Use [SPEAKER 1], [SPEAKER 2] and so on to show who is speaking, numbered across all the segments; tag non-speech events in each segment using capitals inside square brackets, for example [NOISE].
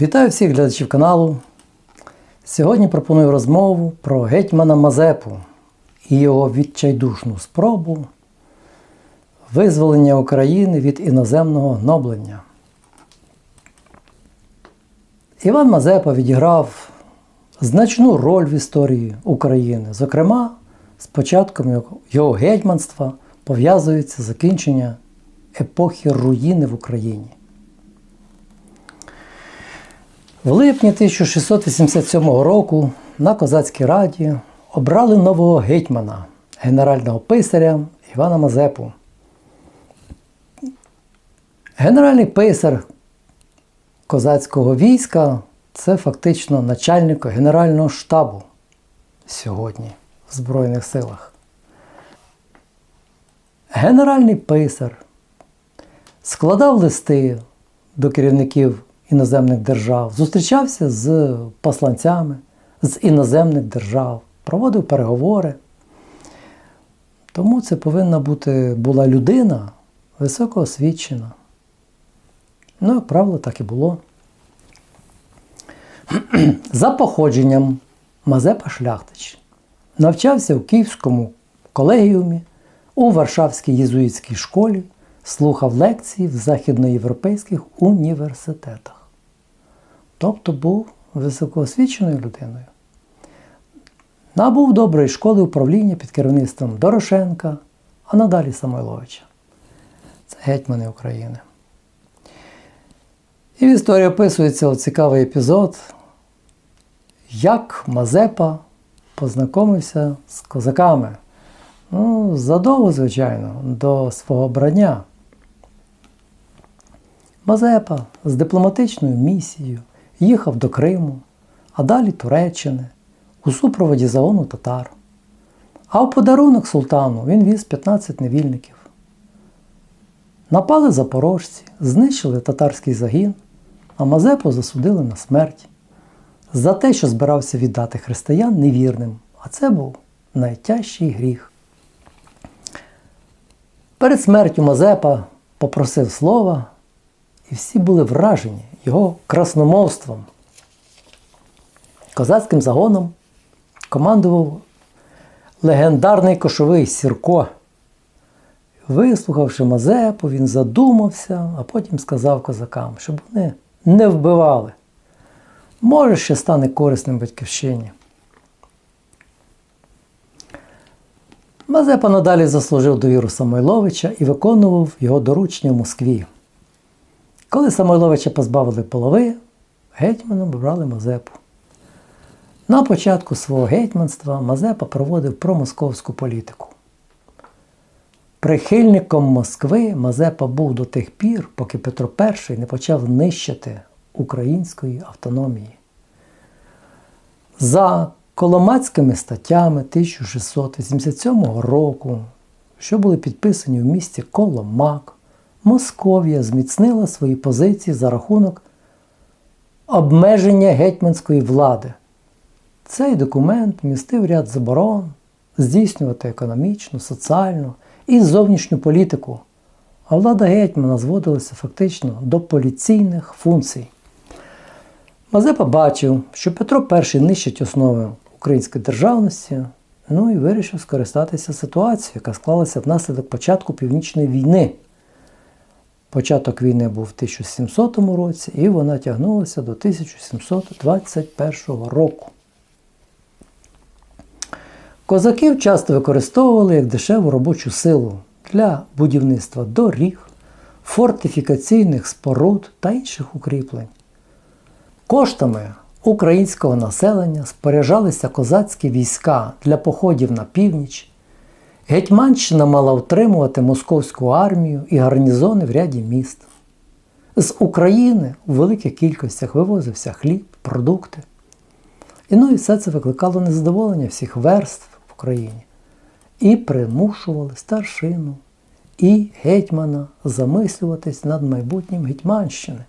[SPEAKER 1] Вітаю всіх глядачів каналу. Сьогодні пропоную розмову про гетьмана Мазепу і його відчайдушну спробу визволення України від іноземного гноблення. Іван Мазепа відіграв значну роль в історії України. Зокрема, з початком його- гетьманства пов'язується закінчення епохи руїни в Україні. В липні 1687 року на Козацькій раді обрали нового гетьмана, генерального писаря Івана Мазепу. Генеральний писар козацького війська це фактично начальник Генерального штабу сьогодні в Збройних силах. Генеральний писар складав листи до керівників іноземних держав, зустрічався з посланцями з іноземних держав, проводив переговори. Тому це повинна бути була людина високоосвічена. Ну, як правило, так і було. [CLEARS THROAT] За походженням Мазепа Шляхтич навчався в Київському колегіумі, у Варшавській єзуїтській школі, слухав лекції в західноєвропейських університетах. Тобто був високоосвіченою людиною. Набув доброї школи управління під керівництвом Дорошенка, а надалі Самойловича. Це гетьмани України. І в історії описується цікавий епізод, як Мазепа познайомився з козаками. Ну, задовго, звичайно, до свого брання. Мазепа з дипломатичною місією їхав до Криму, а далі Туреччини у супроводі загону татар. А в подарунок султану він віз 15 невільників. Напали запорожці, знищили татарський загін, а Мазепу засудили на смерть за те, що збирався віддати християн невірним, а це був найтяжчий гріх. Перед смертю Мазепа попросив слова, і всі були вражені його красномовством. Козацьким загоном командував легендарний кошовий Сірко. Вислухавши Мазепу, він задумався, а потім сказав козакам, щоб вони не вбивали. Може, ще стане корисним батьківщині. Мазепа надалі заслужив довіру Самойловича і виконував його доручення в Москві. Коли Самойловича позбавили полови, гетьманом обрали Мазепу. На початку свого гетьманства Мазепа проводив промосковську політику. Прихильником Москви Мазепа був до тих пір, поки Петро І не почав нищити української автономії. За Коломацькими статтями 1687 року, що були підписані в місті Коломак, Московія зміцнила свої позиції за рахунок обмеження гетьманської влади. Цей документ містив ряд заборон здійснювати економічну, соціальну і зовнішню політику, а влада гетьмана зводилася фактично до поліційних функцій. Мазепа бачив, що Петро І нищить основи української державності, ну і вирішив скористатися ситуацією, яка склалася внаслідок початку Північної війни. Початок війни був в 1700 році, і вона тягнулася до 1721 року. Козаків часто використовували як дешеву робочу силу для будівництва доріг, фортифікаційних споруд та інших укріплень. Коштами українського населення споряджалися козацькі війська для походів на північ. Гетьманщина мала утримувати московську армію і гарнізони в ряді міст. З України у великих кількостях вивозився хліб, продукти. І ну і все це викликало незадоволення всіх верств в Україні і примушували старшину і гетьмана замислюватись над майбутнім Гетьманщини.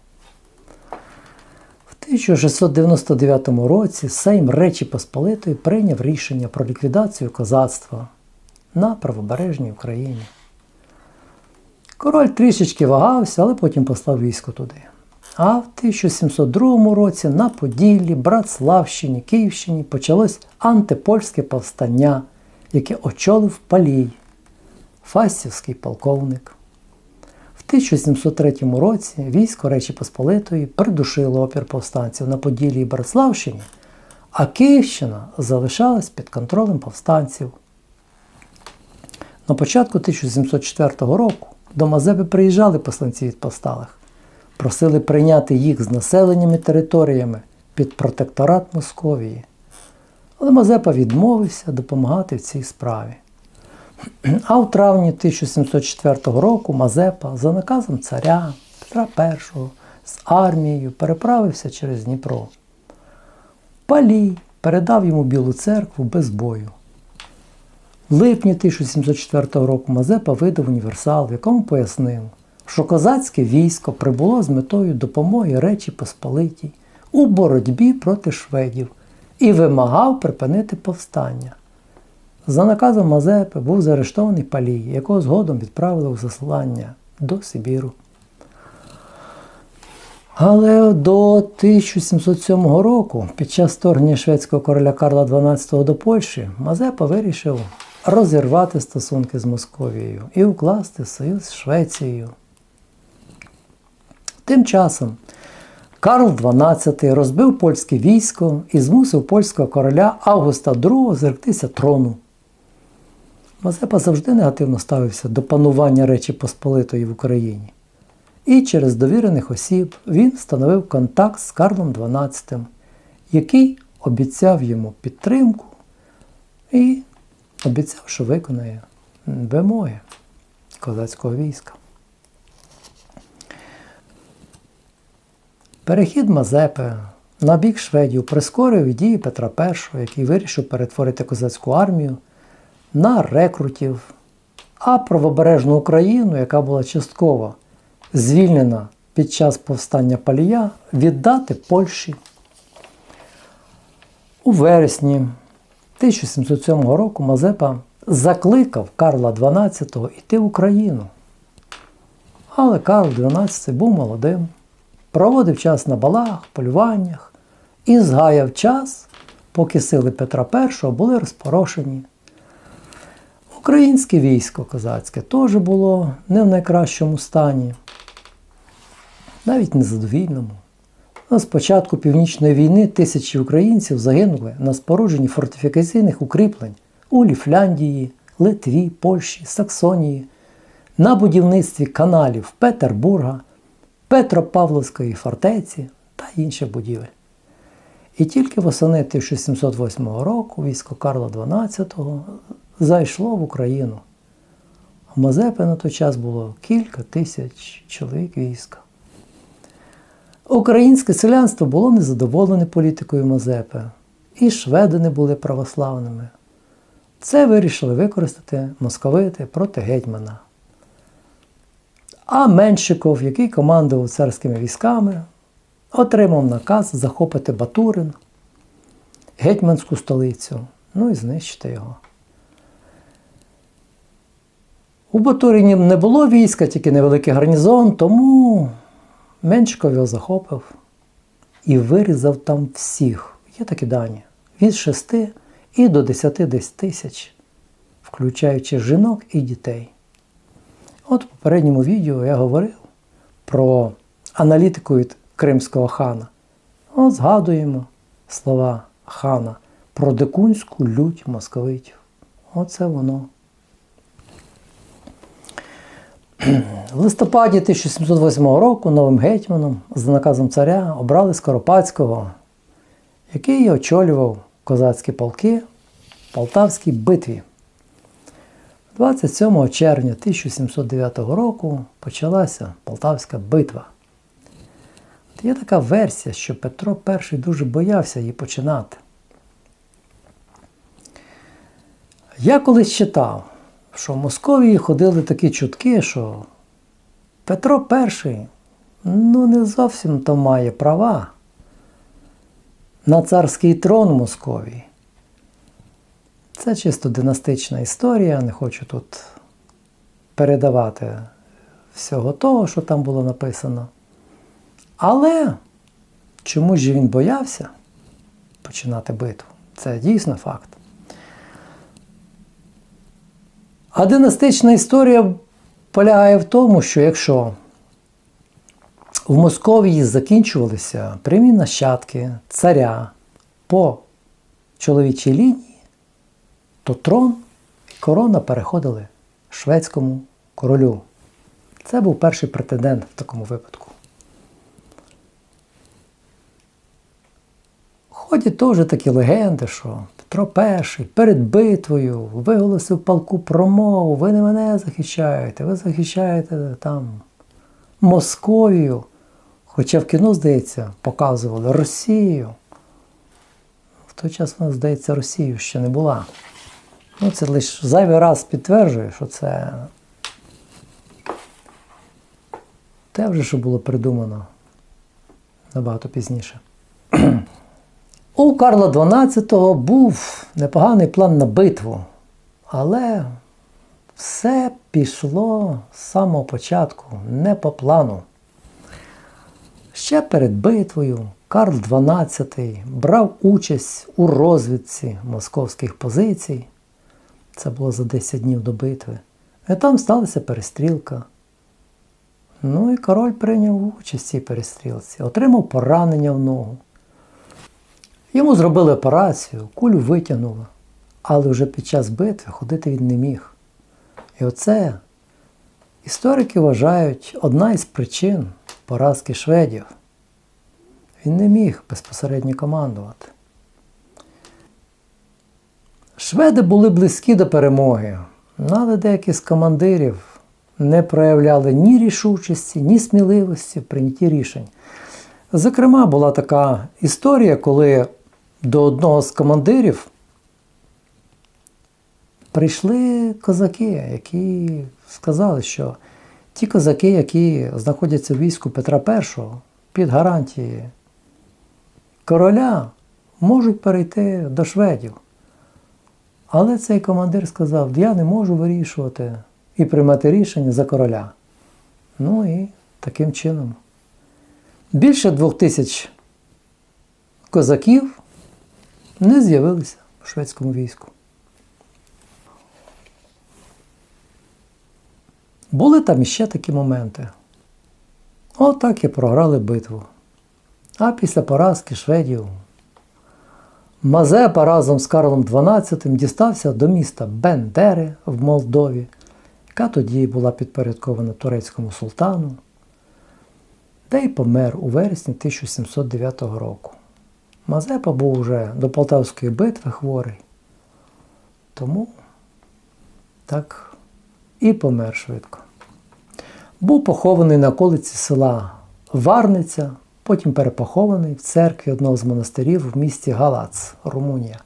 [SPEAKER 1] В 1699 році Сейм Речі Посполитої прийняв рішення про ліквідацію козацтва на правобережній Україні. Король трішечки вагався, але потім послав військо туди. А в 1702 році на Поділлі, Братславщині, Київщині почалось антипольське повстання, яке очолив Палій, Фастівський полковник. В 1703 році військо Речі Посполитої придушило опір повстанців на Поділлі і Братславщині, а Київщина залишалась під контролем повстанців. На початку 1704 року до Мазепи приїжджали посланці від повсталих, просили прийняти їх з населеними територіями під протекторат Московії. Але Мазепа відмовився допомагати в цій справі. А в травні 1704 року Мазепа за наказом царя Петра І з армією переправився через Дніпро. Палій передав йому Білу церкву без бою. Липні 1704 року Мазепа видав універсал, в якому пояснив, що козацьке військо прибуло з метою допомоги Речі Посполитій у боротьбі проти шведів і вимагав припинити повстання. За наказом Мазепи був заарештований Палій, якого згодом відправили у заслання до Сибіру. Але до 1707 року, під час вторгнення шведського короля Карла XII до Польщі, Мазепа вирішив розірвати стосунки з Московією і укласти союз з Швецією. Тим часом Карл XII розбив польське військо і змусив польського короля Августа II зректися трону. Мазепа завжди негативно ставився до панування Речі Посполитої в Україні. І через довірених осіб він встановив контакт з Карлом XII, який обіцяв йому підтримку і обіцяв, що виконає вимоги козацького війська. Перехід Мазепи на бік шведів прискорив дії Петра І, який вирішив перетворити козацьку армію на рекрутів, а правобережну Україну, яка була частково звільнена під час повстання Палія, віддати Польщі. У вересні 1707 року Мазепа закликав Карла XII йти в Україну. Але Карл XII був молодим, проводив час на балах, полюваннях і згаяв час, поки сили Петра І були розпорошені. Українське військо козацьке теж було не в найкращому стані, навіть незадовільному. А з початку Північної війни тисячі українців загинули на спорудженні фортифікаційних укріплень у Ліфляндії, Литві, Польщі, Саксонії, на будівництві каналів Петербурга, Петропавловської фортеці та інших будівель. І тільки восени 1708 року військо Карла XII зайшло в Україну. У Мазепи на той час було кілька тисяч чоловік війська. Українське селянство було незадоволене політикою Мазепи, і шведи не були православними. Це вирішили використати московити проти гетьмана. А Меншиков, який командував царськими військами, отримав наказ захопити Батурин, гетьманську столицю, ну і знищити його. У Батурині не було війська, тільки невеликий гарнізон, тому Меншиков його захопив і вирізав там всіх. Є такі дані. Від 6 і до 10 десь тисяч, включаючи жінок і дітей. От в попередньому відео я говорив про аналітику від Кримського хана. От згадуємо слова хана про дикунську лють московитів. Оце воно. В листопаді 1708 року новим гетьманом за наказом царя обрали Скоропадського, який очолював козацькі полки в Полтавській битві. 27 червня 1709 року почалася Полтавська битва. Є така версія, що Петро І дуже боявся її починати. Я колись читав, що в Московії ходили такі чутки, що Петро І ну, не зовсім то має права на царський трон Московії. Це чисто династична історія, не хочу тут передавати всього того, що там було написано. Але чому ж він боявся починати битву? Це дійсно факт. А династична історія полягає в тому, що якщо в Московії закінчувалися прямі нащадки царя по чоловічій лінії, то трон і корона переходили шведському королю. Це був перший претендент в такому випадку. Ходять теж такі легенди, що Петро І перед битвою виголосив палку промову, ви не мене захищаєте, ви захищаєте там Московію. Хоча в кіно, здається, показували Росію. В той час вона, здається, Росію ще не була. Ну, це лише зайвий раз підтверджує, що це те вже, що було придумано набагато пізніше. У Карла XII був непоганий план на битву, але все пішло з самого початку не по плану. Ще перед битвою Карл XII брав участь у розвідці московських позицій. Це було за 10 днів до битви. І там сталася перестрілка. Ну і король прийняв участь в цій перестрілці, отримав поранення в ногу. Йому зробили операцію, кулю витягнули, але вже під час битви ходити він не міг. І оце історики вважають одна із причин поразки шведів. Він не міг безпосередньо командувати. Шведи були близькі до перемоги, але деякі з командирів не проявляли ні рішучості, ні сміливості в прийнятті рішень. Зокрема, була така історія, коли до одного з командирів прийшли козаки, які сказали, що ті козаки, які знаходяться в війську Петра І під гарантією короля, можуть перейти до шведів. Але цей командир сказав, я не можу вирішувати і приймати рішення за короля. Ну і таким чином. Більше двох тисяч козаків не з'явилися в шведському війську. Були там іще такі моменти. Отак і програли битву. А після поразки шведів Мазепа разом з Карлом XII дістався до міста Бендери в Молдові, яка тоді була підпорядкована турецькому султану, де й помер у вересні 1709 року. Мазепа був уже до Полтавської битви хворий, тому так і помер швидко. Був похований на околиці села Варниця, потім перепохований в церкві одного з монастирів в місті Галац, Румунія.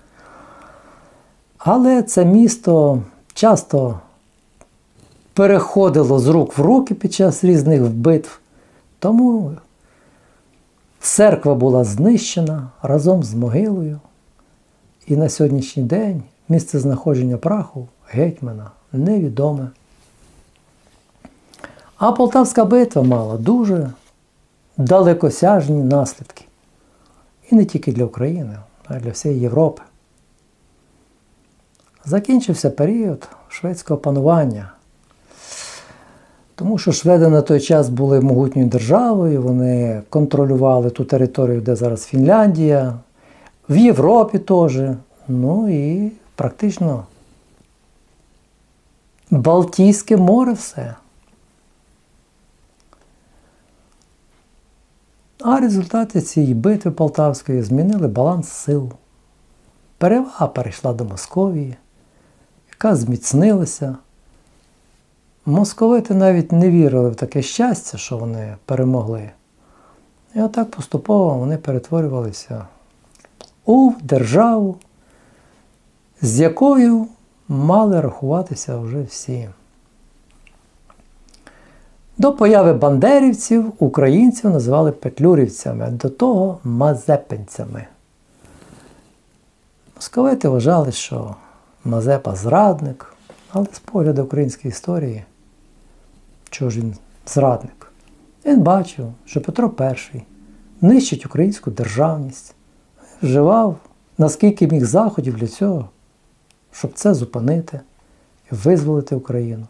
[SPEAKER 1] Але це місто часто переходило з рук в руки під час різних битв, тому церква була знищена разом з могилою. І на сьогоднішній день місце знаходження праху гетьмана невідоме. А Полтавська битва мала дуже далекосяжні наслідки. І не тільки для України, а й для всієї Європи. Закінчився період шведського панування. Тому що шведи на той час були могутньою державою, вони контролювали ту територію, де зараз Фінляндія, в Європі теж. Ну і практично Балтійське море все. А результати цієї битви Полтавської змінили баланс сил. Перевага перейшла до Московії, яка зміцнилася. Московити навіть не вірили в таке щастя, що вони перемогли. І отак поступово вони перетворювалися у державу, з якою мали рахуватися вже всі. До появи бандерівців українців називали петлюрівцями, до того мазепинцями. Московити вважали, що Мазепа зрадник, але з погляду української історії, чого ж він зрадник? Він бачив, що Петро І нищить українську державність, вживав наскільки міг заходів для цього, щоб це зупинити і визволити Україну.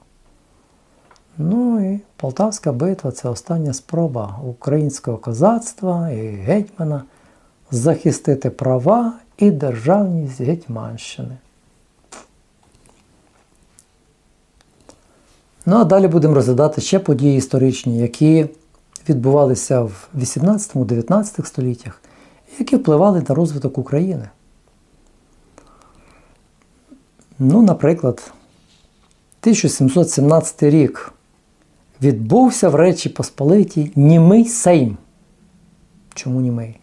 [SPEAKER 1] Ну і Полтавська битва це остання спроба українського козацтва і гетьмана захистити права і державність Гетьманщини. Ну а далі будемо розглядати ще події історичні, які відбувалися в 18-19 століттях, які впливали на розвиток України. Ну, наприклад, 1717 рік відбувся в Речі Посполитій німий Сейм. Чому німий?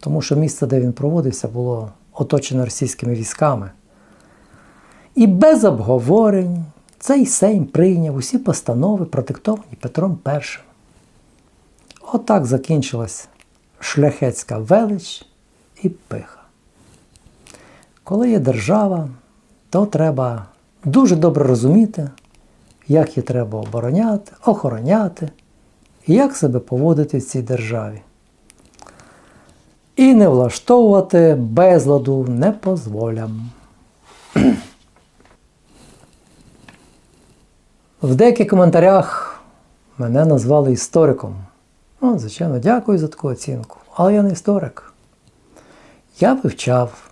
[SPEAKER 1] Тому що місце, де він проводився, було оточене російськими військами. І без обговорень цей Сейм прийняв усі постанови, продиктовані Петром І. Отак закінчилась шляхетська велич і пиха. Коли є держава, то треба дуже добре розуміти, як її треба обороняти, охороняти і як себе поводити в цій державі. І не влаштовувати безладу не В деяких коментарях мене назвали істориком. Ну, звичайно, дякую за таку оцінку. Але я не історик. Я вивчав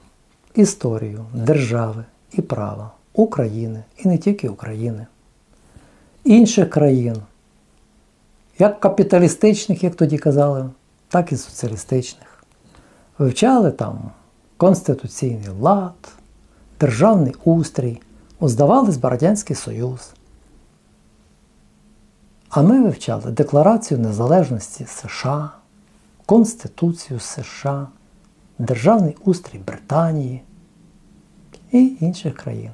[SPEAKER 1] історію держави і права України, і не тільки України, інших країн, як капіталістичних, як тоді казали, так і соціалістичних. Вивчали там Конституційний лад, державний устрій, здавались в Радянський Союз. А ми вивчали Декларацію Незалежності США, Конституцію США, Державний устрій Британії і інших країн.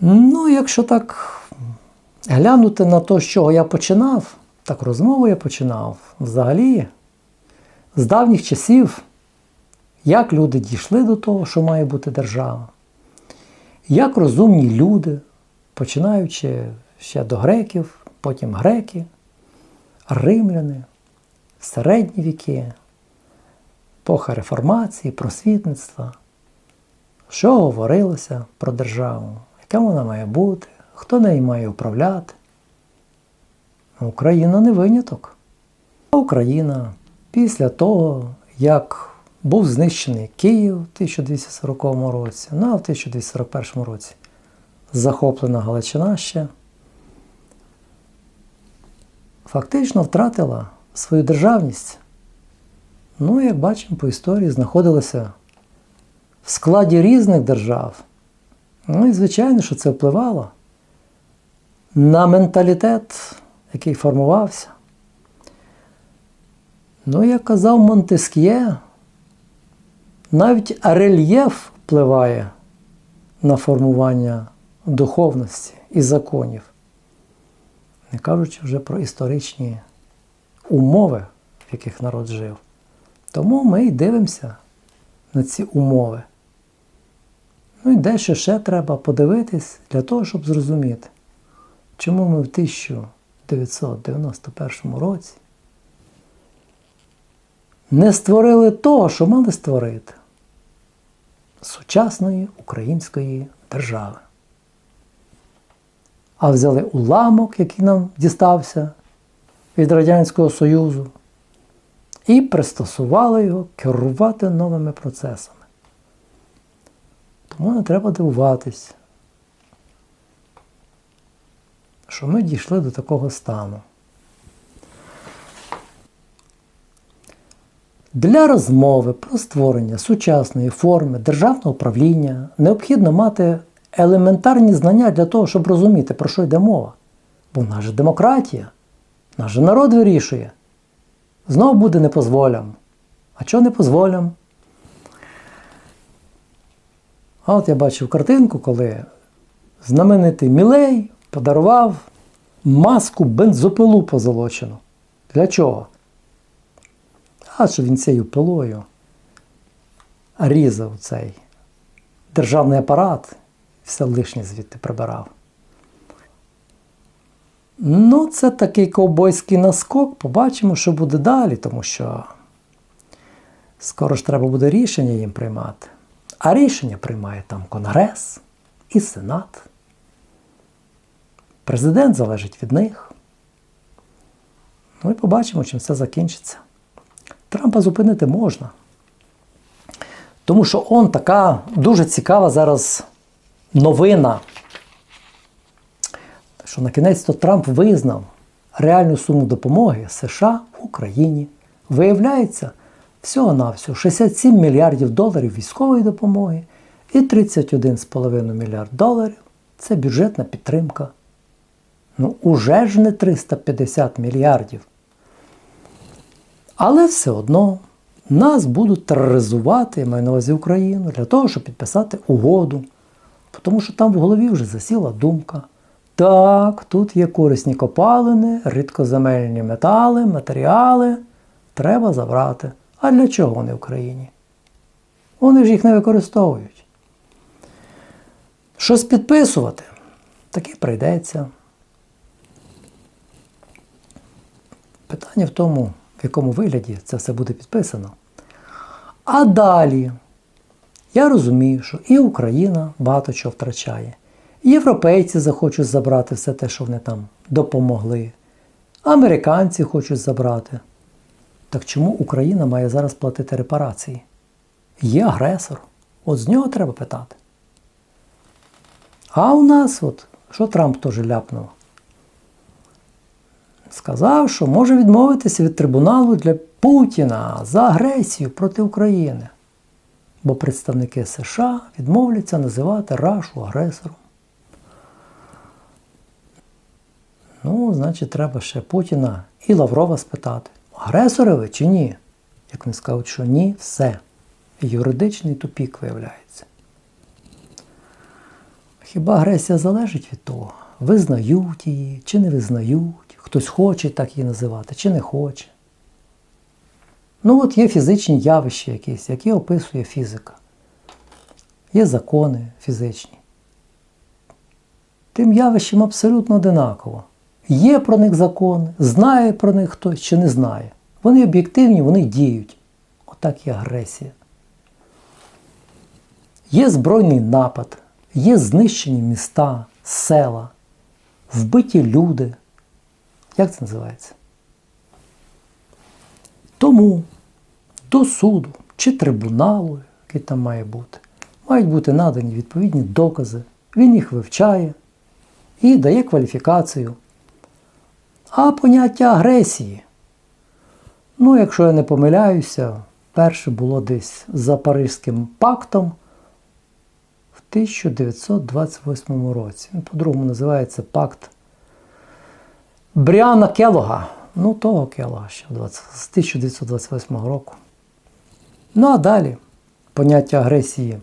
[SPEAKER 1] Ну, якщо так глянути на те, з чого я починав, так розмову я починав взагалі з давніх часів, як люди дійшли до того, що має бути держава, як розумні люди починаючи ще до греків, потім греки, римляни, середні віки, епоха реформації, просвітництва, що говорилося про державу, яка вона має бути, хто нею має управляти. Україна не виняток. А Україна після того, як був знищений Київ у 1240 році, ну а в 1241 році захоплена Галичина ще, фактично втратила свою державність. Ну, як бачимо, по історії знаходилася в складі різних держав. Ну і звичайно, що це впливало на менталітет, який формувався. Ну, як казав Монтеск'є, навіть рельєф впливає на формування духовності і законів, не кажучи вже про історичні умови, в яких народ жив. Тому ми й дивимося на ці умови. Ну і дещо ще треба подивитись для того, щоб зрозуміти, чому ми в 1991 році не створили того, що мали створити сучасної української держави а взяли уламок, який нам дістався від Радянського Союзу, і пристосували його керувати новими процесами. Тому не треба дивуватись, що ми дійшли до такого стану. Для розмови про створення сучасної форми державного управління необхідно мати елементарні знання для того, щоб розуміти, про що йде мова. Бо в нас же демократія, наш же народ вирішує. Знову буде не позволям. А чого не позволям? А от я бачив картинку, коли знаменитий Мілей подарував маску бензопилу позолочену. Для чого? А що він цією пилою різав цей державний апарат все лишнє звідти прибирав. Ну, це такий ковбойський наскок. Побачимо, що буде далі, тому що скоро ж треба буде рішення їм приймати. А рішення приймає там Конгрес і Сенат. Президент залежить від них. Ну і побачимо, чим все закінчиться. Трампа зупинити можна. Тому що он така дуже цікава зараз новина. Що на кінець то Трамп визнав реальну суму допомоги США Україні. Виявляється, всього-навсього 67 мільярдів доларів військової допомоги і 31,5 мільярд доларів це бюджетна підтримка. Ну, уже ж не 350 мільярдів. Але все одно нас будуть тероризувати, я маю на увазі Україну, для того, щоб підписати угоду. Тому що там в голові вже засіла думка. Так, тут є корисні копалини, рідкоземельні метали, матеріали. Треба забрати. А для чого вони в Україні? Вони ж їх не використовують. Щось підписувати, таки прийдеться. Питання в тому, в якому вигляді це все буде підписано. А далі я розумію, що і Україна багато чого втрачає. Європейці захочуть забрати все те, що вони там допомогли. Американці хочуть забрати. Так чому Україна має зараз платити репарації? Є агресор. От з нього треба питати. А у нас, от, що Трамп теж ляпнув? Сказав, що може відмовитися від трибуналу для Путіна за агресію проти України. Бо представники США відмовляться називати Рашу агресором. Ну, значить, треба ще Путіна і Лаврова спитати, агресори ви чи ні? Як вони скажуть, що ні, все. Юридичний тупік виявляється. Хіба агресія залежить від того, визнають її чи не визнають, хтось хоче так її називати, чи не хоче. Ну от є фізичні явища якісь, які описує фізика. Є закони фізичні. Тим явищем абсолютно одинаково. Є про них закони, знає про них хтось чи не знає. Вони об'єктивні, вони діють. Отак і агресія. Є збройний напад, є знищені міста, села, вбиті люди. Як це називається? Тому до суду чи трибуналу, який там має бути, мають бути надані відповідні докази. Він їх вивчає і дає кваліфікацію. А поняття агресії. Ну, якщо я не помиляюся, перше було десь за Паризьким пактом в 1928 році. Він по-другому називається пакт Бріана Келога. Ну, того Келога ще з 1928 року. Ну а далі поняття агресії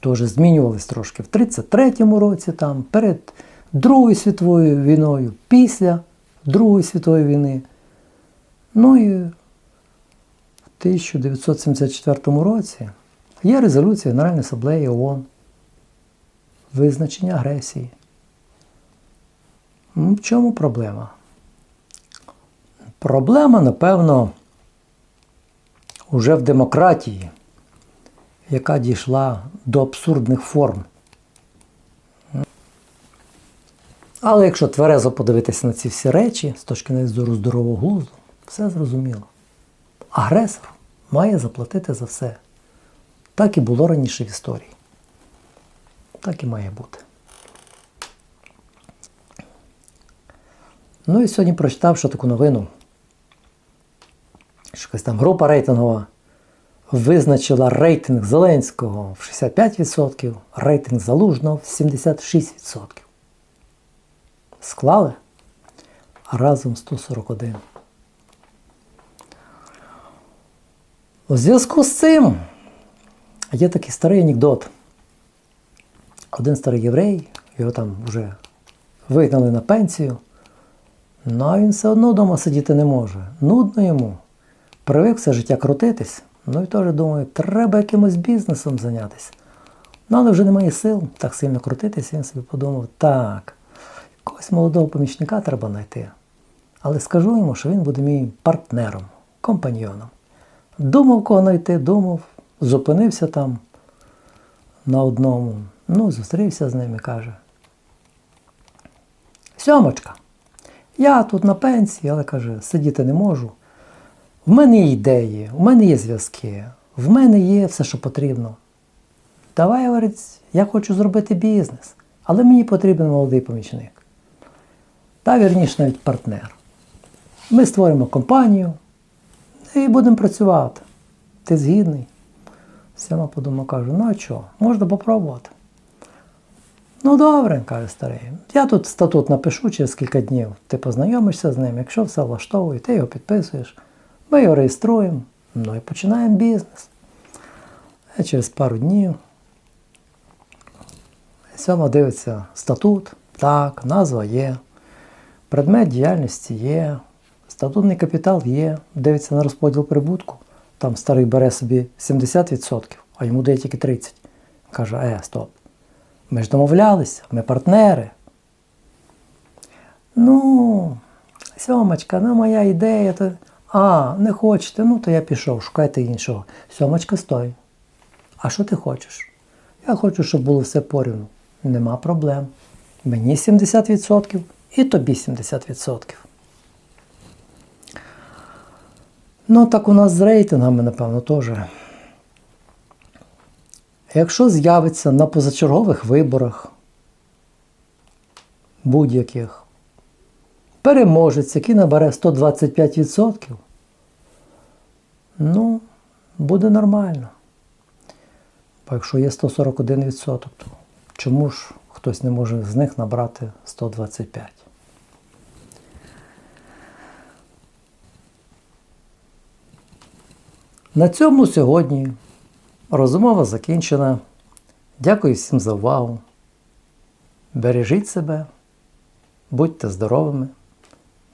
[SPEAKER 1] теж змінювалось трошки в 1933 році, там, перед Другою світовою війною, після Другої світової війни. Ну і в 1974 році є резолюція Генеральної асамблеї ООН. Визначення агресії. В чому проблема? Проблема, напевно, уже в демократії, яка дійшла до абсурдних форм. Але якщо тверезо подивитися на ці всі речі з точки зору здорового глузду, все зрозуміло. Агресор має заплатити за все. Так і було раніше в історії. Так і має бути. Ну і сьогодні прочитав, що таку новину. Якась там група рейтингова визначила рейтинг Зеленського в 65%, рейтинг Залужного в 76%. Склали разом 141. У зв'язку з цим є такий старий анекдот. Один старий єврей, його там вже вигнали на пенсію, ну а він все одно вдома сидіти не може. Нудно йому. Привик все життя крутитись. Ну і теж думаю, треба якимось бізнесом зайнятися. Ну, але вже немає сил так сильно крутитись, він собі подумав, так, Когось молодого помічника треба знайти. Але скажу йому, що він буде мій партнером, компаньйоном. Думав, кого знайти, думав, зупинився там на одному. Ну, зустрівся з ним і каже. Сьомочка, я тут на пенсії, але каже, сидіти не можу. В мене є ідеї, в мене є зв'язки, в мене є все, що потрібно. Давай, говорить, я хочу зробити бізнес, але мені потрібен молодий помічник. Та вірніше навіть партнер. Ми створимо компанію і будемо працювати. Ти згідний? Сяма подумав, каже, ну а що, можна попробувати. Ну добре, каже старий. Я тут статут напишу через кілька днів. Ти познайомишся з ним, якщо все влаштовує, ти його підписуєш, ми його реєструємо, ну і починаємо бізнес. А через пару днів Сьома дивиться статут, так, назва є, предмет діяльності є, статутний капітал є, дивиться на розподіл прибутку. Там старий бере собі 70%, а йому дає тільки 30%. Каже, е, стоп. Ми ж домовлялися, ми партнери. Ну, сьомочка, ну моя ідея, то. А, не хочете, ну то я пішов, шукайте іншого. Сьомочка, стой. А що ти хочеш? Я хочу, щоб було все порівну. Нема проблем. Мені 70% і тобі 70%. Ну, так у нас з рейтингами, напевно, теж. Якщо з'явиться на позачергових виборах будь-яких переможець, який набере 125%, ну, буде нормально. Бо якщо є 141%, то чому ж хтось не може з них набрати 125%? На цьому сьогодні розмова закінчена. Дякую всім за увагу. Бережіть себе, будьте здоровими.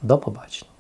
[SPEAKER 1] До побачення.